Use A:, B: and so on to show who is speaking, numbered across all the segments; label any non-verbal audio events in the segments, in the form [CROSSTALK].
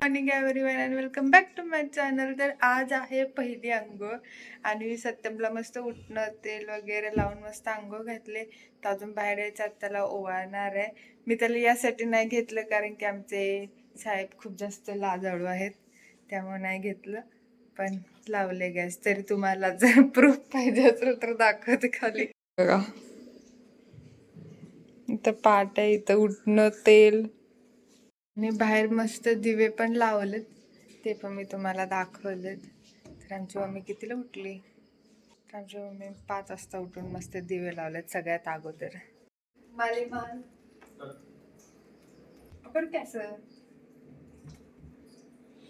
A: Morning everyone and welcome back to my channel तर आज आहे पहिली आंघोळ आणि सत्यमला मस्त उठणं तेल वगैरे लावून मस्त आंघोळ घातले. तर अजून बाहेर यायचं त्याला ओवाळणार आहे. मी त्याला यासाठी नाही घेतलं कारण की आमचे साहेब खूप जास्त लाजाळू आहेत. त्यामुळे नाही घेतलं. पण लावले गॅस. तरी तुम्हाला जर [LAUGHS] प्रूफ पाहिजे असेल तर दाखवते खाली. बघा. इथं पाट आहे इथं उठणं तेल. आणि बाहेर मस्त दिवे पण लावलेत. ते पण मी तुम्हाला दाखवलेत. तर आमची मम्मी कितीला उठली? तर आमची मम्मी पाच वाजता उठून मस्त दिवे लावलेत सगळ्यात अगोदर. मालेमान कॅस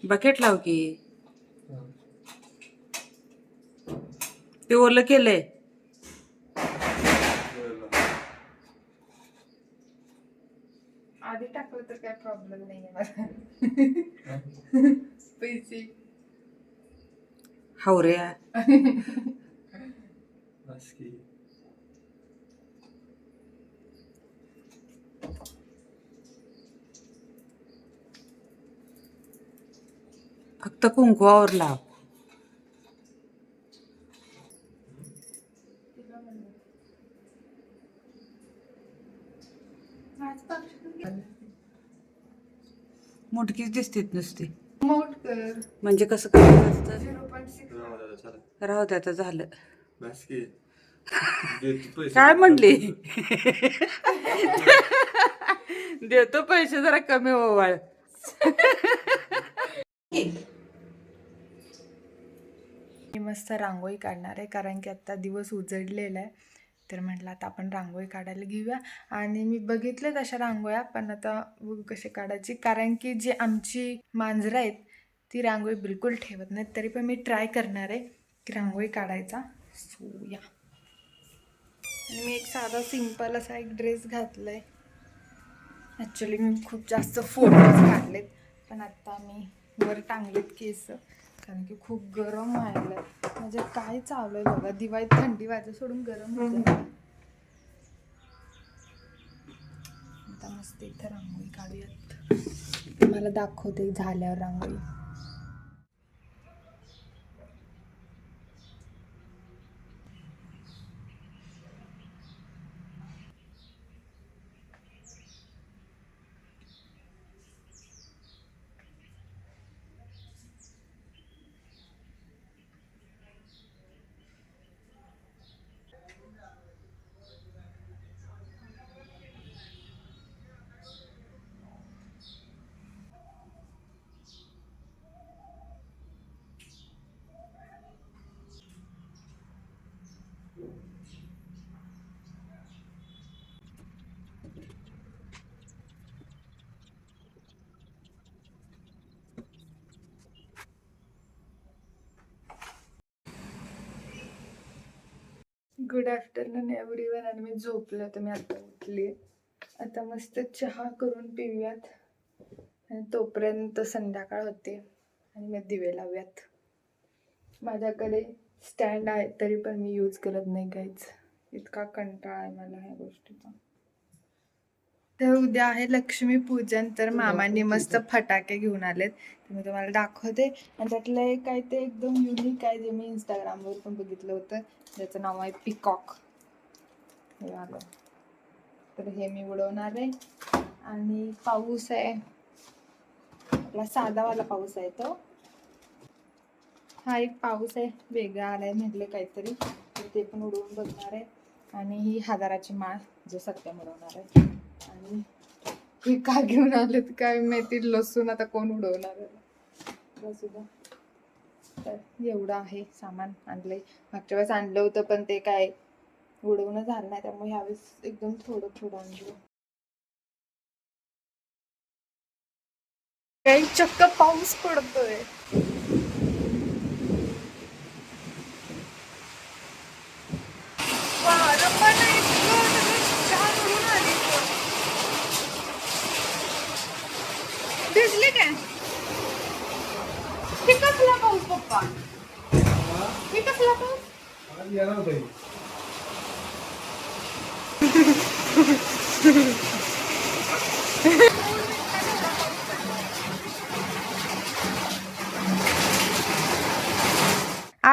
B: बकेट लाव की. ते ओलं केलंय.
A: टाकलं तर काय प्रॉब्लेम नाही आहे मला पैसे
B: हावऱ्या फक्त कुंकवावर लाव मोठकीच दिसतेत नुसती.
A: मोठ कर
B: म्हणजे कसं करायचं असतं
A: झिरो पॉईंट सिक्स.
B: राहू द्या आता झालं. काय म्हणली? देतो पैसे जरा कमी ओवाळ
A: मी मस्त रांगोळी काढणार आहे कारण की आत्ता दिवस उजडलेला आहे. तर म्हटलं आता आपण रांगोळी काढायला घेऊया. आणि मी बघितलं तशा रांगोळ्या पण आता बघू कशी काढायची. कारण की जी आमची मांजरं आहेत ती रांगोळी बिलकुल ठेवत नाहीत. तरी पण मी ट्राय करणार आहे की रांगोळी काढायचा. सो या आणि मी एक साधा सिंपल असा एक ड्रेस घातला आहे ॲक्च्युली मी खूप जास्त फोटोज काढलेत पण आत्ता मी वर टांगलेत केस. कारण की खूप गरम व्हायला म्हणजे काय चालू आहे बघा दिवाळीत थंडी व्हायचं सोडून गरम होतं आता मस्त इथं रांगोळी काढूयात. मला दाखवते झाल्यावर रांगोळी. गुड आफ्टरनून एव्हरीवन आणि मी झोपलं तर मी आता उठली. आता मस्त चहा करून पिऊयात. आणि तोपर्यंत संध्याकाळ होते आणि मग दिवे लावूयात. माझ्याकडे स्टँड आहे तरी पण मी यूज करत नाही काहीच. इतका कंटाळा आहे मला ह्या गोष्टीचा. तर उद्या आहे लक्ष्मीपूजन तर मामांनी मस्त फटाके घेऊन आलेत. तर मी तुम्हाला दाखवते. आणि त्यातलं एक काय ते एकदम युनिक आहे जे मी इंस्टाग्रामवर पण बघितलं होतं. ज्याचं नाव आहे पिकॉक हे आलं. तर हे मी उडवणार आहे. आणि पाऊस आहे. आपला साधावाला पाऊस आहे तो. हा एक पाऊस आहे. वेगळा आलाय म्हटलं काहीतरी. तर ते पण उडवून बघणार आहे. आणि ही हजाराची माळ जो सत्य उडवणार आहे. आणि हे का घेऊन आलेत काय माहिती लसूण आता कोण उडवणार सुद्धा तर एवढं आहे सामान आणलंय. मागच्या वेळेस आणलं होतं पण ते काय उडवणं झालं नाही त्यामुळे ह्यावेळेस एकदम थोडं थोडं आणलं. काही चक्क पाऊस पडतोय वारं पण आहे इतकं, सगळं छान उडून आली इथं. भिजली काय हे कसला पाऊस पप्पा हे कसला पाऊस
C: आज येणार बाई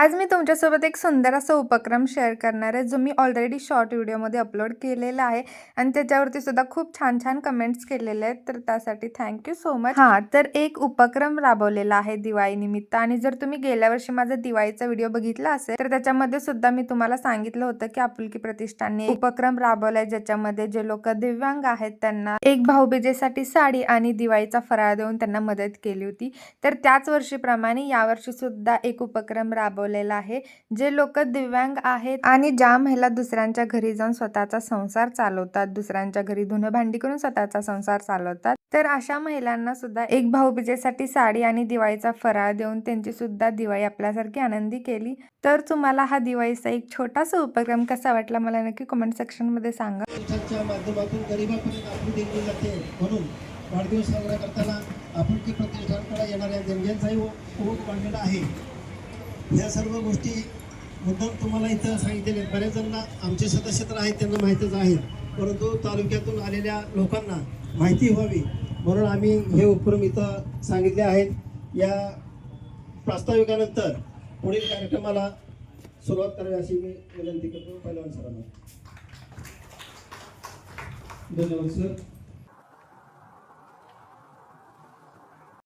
A: आज मी तुमच्यासोबत एक सुंदर असा उपक्रम शेअर करणार आहे जो मी ऑलरेडी शॉर्ट व्हिडिओमध्ये अपलोड केलेला आहे आणि त्याच्यावरती सुद्धा खूप छान छान कमेंट्स केलेले आहेत. तर त्यासाठी थँक्यू सो मच हां तर एक उपक्रम राबवलेला आहे दिवाळीनिमित्त आणि जर तुम्ही गेल्या वर्षी माझा दिवाळीचा व्हिडिओ बघितला असेल तर त्याच्यामध्ये सुद्धा मी तुम्हाला सांगितलं होतं की आपुलकी प्रतिष्ठानने एक उपक्रम राबवलाय ज्याच्यामध्ये जे लोक दिव्यांग आहेत त्यांना एक भाऊबीजेसाठी साडी आणि दिवाळीचा फराळ देऊन त्यांना मदत केली होती. तर त्याच वर्षीप्रमाणे यावर्षी सुद्धा एक उपक्रम आलेला आहे. जे लोक दिव्यांग आहेत आणि ज्या महिला दुसऱ्यांच्या घरी जाऊन स्वतःचा संसार चालवतात. दुसऱ्यांच्या घरी धुणं भांडी करून स्वतःचा संसार चालवतात. तर अशा महिलांना सुद्धा एक भाऊबीजेसाठी साडी आणि दिवाळीचा फराळ देऊन त्यांची सुद्धा दिवाळी आपल्यासारखी आनंदी केली. तर तुम्हाला हा दिवाळीचा एक छोटासा उपक्रम कसा वाटला मला नक्की कमेंट सेक्शनमध्ये सांगा.
D: माध्यमातून जाते. म्हणून वाढदिवस साजरा करताना आपुलकी प्रतिष्ठानकडे येणाऱ्या देणग्यांचाही हो- ओघ मांडलेला आहे. ह्या सर्व गोष्टी मुद्दाम तुम्हाला इथं सांगितलेल्या आहेत. बऱ्याच जणांना आमचे सदस्य तर आहेत त्यांना माहीतच आहेत परंतु तालुक्यातून आलेल्या लोकांना माहिती व्हावी. म्हणून आम्ही हे उपक्रम इथं सांगितले आहेत. या प्रास्ताविकानंतर पुढील कार्यक्रमाला सुरुवात करावी अशी मी विनंती करतो. पहिलवान सरांना.
E: धन्यवाद सर.